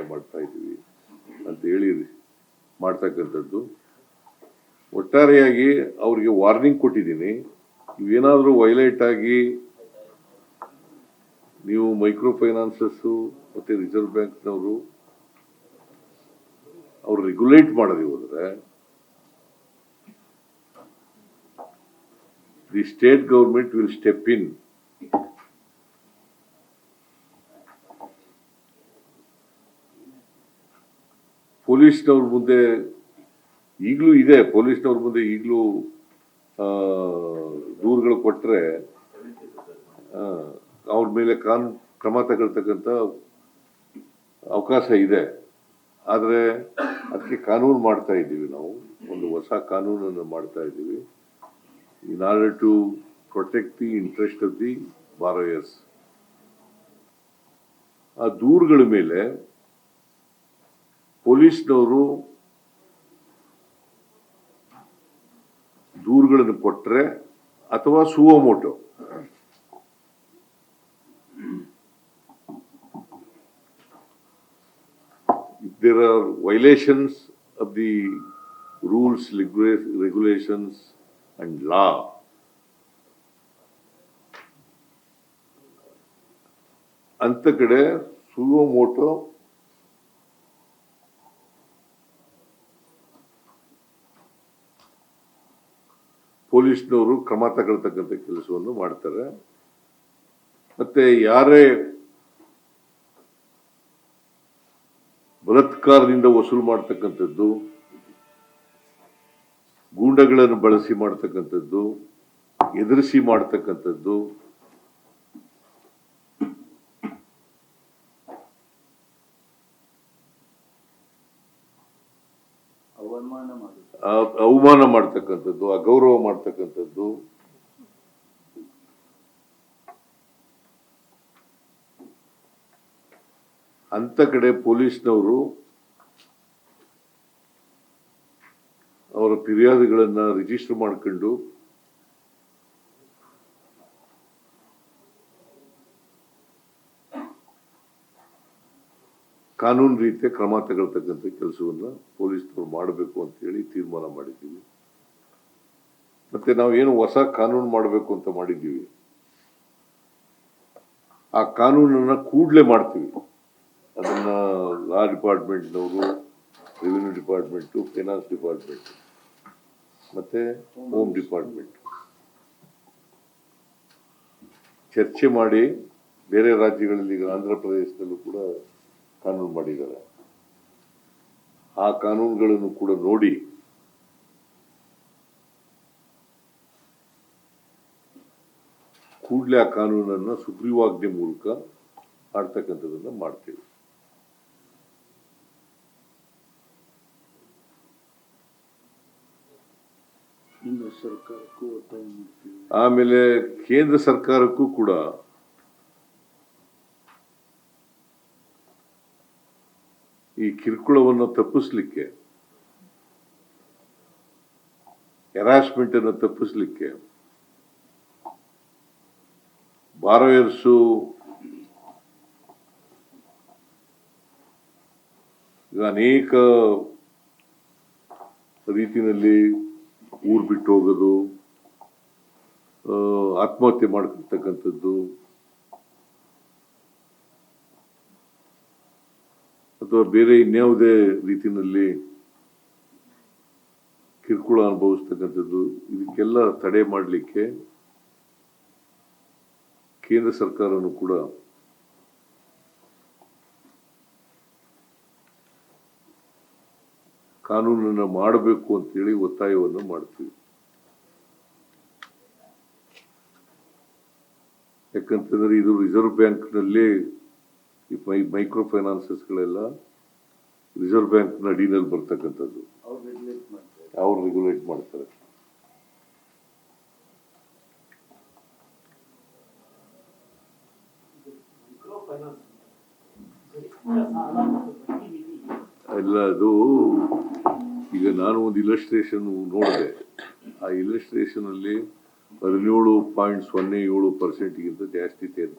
ಸಹಾಯ ಮಾಡ್ತಾ ಇದ್ದೀವಿ ಅಂತ ಹೇಳಿ ಮಾಡ್ತಕ್ಕಂಥದ್ದು. ಒಟ್ಟಾರೆಯಾಗಿ ಅವ್ರಿಗೆ ವಾರ್ನಿಂಗ್ ಕೊಟ್ಟಿದ್ದೀನಿ. ಇವೇನಾದರೂ ವೈಲೇಟ್ ಆಗಿ ನೀವು ಮೈಕ್ರೋ ಫೈನಾನ್ಸಸ್ಸು ಮತ್ತು ರಿಸರ್ವ್ ಬ್ಯಾಂಕ್ನವರು ಅವ್ರು ರೆಗ್ಯುಲೇಟ್ ಮಾಡದೆ ಹೋದರೆ the state government will step in ಪೊಲೀಸ್ನವ್ರ ಮುಂದೆ ಈಗಲೂ ಇದೆ, ಪೊಲೀಸ್ನವ್ರ ಮುಂದೆ ಈಗಲೂ ದೂರುಗಳು ಕೊಟ್ಟರೆ ಅವ್ರ ಮೇಲೆ ಕಾನ್, ಕ್ರಮ ತಗೊಳ್ತಕ್ಕಂಥ ಅವಕಾಶ ಇದೆ. ಆದರೆ ಅದಕ್ಕೆ ಕಾನೂನು ಮಾಡ್ತಾ ಇದ್ದೀವಿ ನಾವು. ಒಂದು ಹೊಸ ಕಾನೂನನ್ನು ಮಾಡ್ತಾ ಇದ್ದೀವಿ. In order to protect the interest of the borrowers ಆ ದೂರುಗಳ ಮೇಲೆ ಪೊಲೀಸ್ನವರು ದೂರುಗಳನ್ನು ಕೊಟ್ಟರೆ ಅಥವಾ suo motu there are violations of the rules, regulations and law, ಅಂತ ಕಡೆ ಸುವೋಮೋಟೋ ಪೊಲೀಸ್ನವರು ಕ್ರಮ ತಗೊಳ್ತಕ್ಕಂಥ ಕೆಲಸವನ್ನು ಮಾಡ್ತಾರೆ. ಮತ್ತೆ ಯಾರೇ ಬಲತ್ಕಾರದಿಂದ ವಸೂಲು ಮಾಡ್ತಕ್ಕಂಥದ್ದು, ಗೂಂಡಗಳನ್ನು ಬಳಸಿ ಮಾಡ್ತಕ್ಕಂಥದ್ದು, ಎದುರಿಸಿ ಮಾಡ್ತಕ್ಕಂಥದ್ದು ಅವಮಾನ ಮಾಡ್ತಕ್ಕಂಥದ್ದು ಅಗೌರವ ಮಾಡ್ತಕ್ಕಂಥದ್ದು. ಅಂತ ಕಡೆ ಪೊಲೀಸ್ನವರು ಅವರ ಫಿರ್ಯಾದುಗಳನ್ನು ರಿಜಿಸ್ಟರ್ ಮಾಡ್ಕೊಂಡು ಕಾನೂನು ರೀತಿಯ ಕ್ರಮ ತಗೊಳ್ತಕ್ಕಂಥ ಕೆಲಸವನ್ನು ಪೊಲೀಸ್ನವರು ಮಾಡಬೇಕು ಅಂತ ಹೇಳಿ ತೀರ್ಮಾನ ಮಾಡಿದ್ದೀವಿ. ಮತ್ತೆ ನಾವು ಏನು ಹೊಸ ಕಾನೂನು ಮಾಡಬೇಕು ಅಂತ ಮಾಡಿದ್ದೀವಿ. ಆ ಕಾನೂನನ್ನ ಕೂಡಲೇ ಮಾಡ್ತೀವಿ. ಅದನ್ನ ಲಾ ಡಿಪಾರ್ಟ್ಮೆಂಟ್ನವರು, ರೆವಿನ್ಯೂ ಡಿಪಾರ್ಟ್ಮೆಂಟು, ಫೈನಾನ್ಸ್ ಡಿಪಾರ್ಟ್ಮೆಂಟ್, ಮತ್ತೆ ಹೋಮ್ ಡಿಪಾರ್ಟ್ಮೆಂಟ್. ಚರ್ಚೆ ಮಾಡಿ ಬೇರೆ ರಾಜ್ಯಗಳಲ್ಲಿ ಈಗ ಆಂಧ್ರ ಪ್ರದೇಶದಲ್ಲೂ ಕೂಡ ಕಾನೂನು ಮಾಡಿದ್ದಾರೆ. ಆ ಕಾನೂನುಗಳನ್ನು ಕೂಡ ನೋಡಿ ಕೂಡಲೇ ಆ ಕಾನೂನನ್ನ ಸುಗ್ರೀವಾಜ್ಞೆ ಮೂಲಕ ಮಾಡ್ತಕ್ಕಂಥದ್ದನ್ನ ಮಾಡ್ತೇವೆ. ಆಮೇಲೆ ಕೇಂದ್ರ ಸರ್ಕಾರಕ್ಕೂ ಕೂಡ ಈ ಕಿರುಕುಳವನ್ನು ತಪ್ಪಿಸ್ಲಿಕ್ಕೆ ಅನ್ನು ತಪ್ಪಿಸ್ಲಿಕ್ಕೆ ಬಾರೋಯರ್ಸು ಅನೇಕ ರೀತಿಯಲ್ಲಿ ಊರು ಬಿಟ್ಟು ಹೋಗೋದು ಆತ್ಮಹತ್ಯೆ ಮಾಡ್ಕೊಳ್ತಕ್ಕಂಥದ್ದು ಅಥವಾ ಬೇರೆ ಇನ್ಯಾವುದೇ ರೀತಿಯಲ್ಲಿ ಕಿರುಕುಳ ಅನುಭವಿಸ್ತಕ್ಕಂಥದ್ದು, ಇದಕ್ಕೆಲ್ಲ ತಡೆ ಮಾಡಲಿಕ್ಕೆ ಕೇಂದ್ರ ಸರ್ಕಾರನು ಕೂಡ ಕಾನೂನನ್ನು ಮಾಡಬೇಕು ಅಂತೇಳಿ ಒತ್ತಾಯವನ್ನು ಮಾಡ್ತೀವಿ. ಯಾಕಂತಂದ್ರೆ ಇದು ರಿಸರ್ವ್ ಬ್ಯಾಂಕ್ನಲ್ಲಿ ಈ ಮೈ ಮೈಕ್ರೋ ಫೈನಾನ್ಸಸ್ಗಳೆಲ್ಲ ರಿಸರ್ವ್ ಬ್ಯಾಂಕ್ ಅಡಿನಲ್ಲಿ ಬರ್ತಕ್ಕಂಥದ್ದು. ಅವ್ರು ರೆಗ್ಯುಲೇಟ್ ಮಾಡ್ತಾರೆ. ಅಲ್ಲ ಎಲ್ಲ ಅದು ಈಗ ನಾನು ಒಂದು ಇಲಸ್ಟ್ರೇಷನ್ ನೋಡಿದೆ. ಆ ಇಲಸ್ಟ್ರೇಷನಲ್ಲಿ ಹದಿನೇಳು ಪಾಯಿಂಟ್ ಸೊನ್ನೆ ಏಳು ಪರ್ಸೆಂಟ್ಗಿಂತ ಜಾಸ್ತಿ ತೆರ್-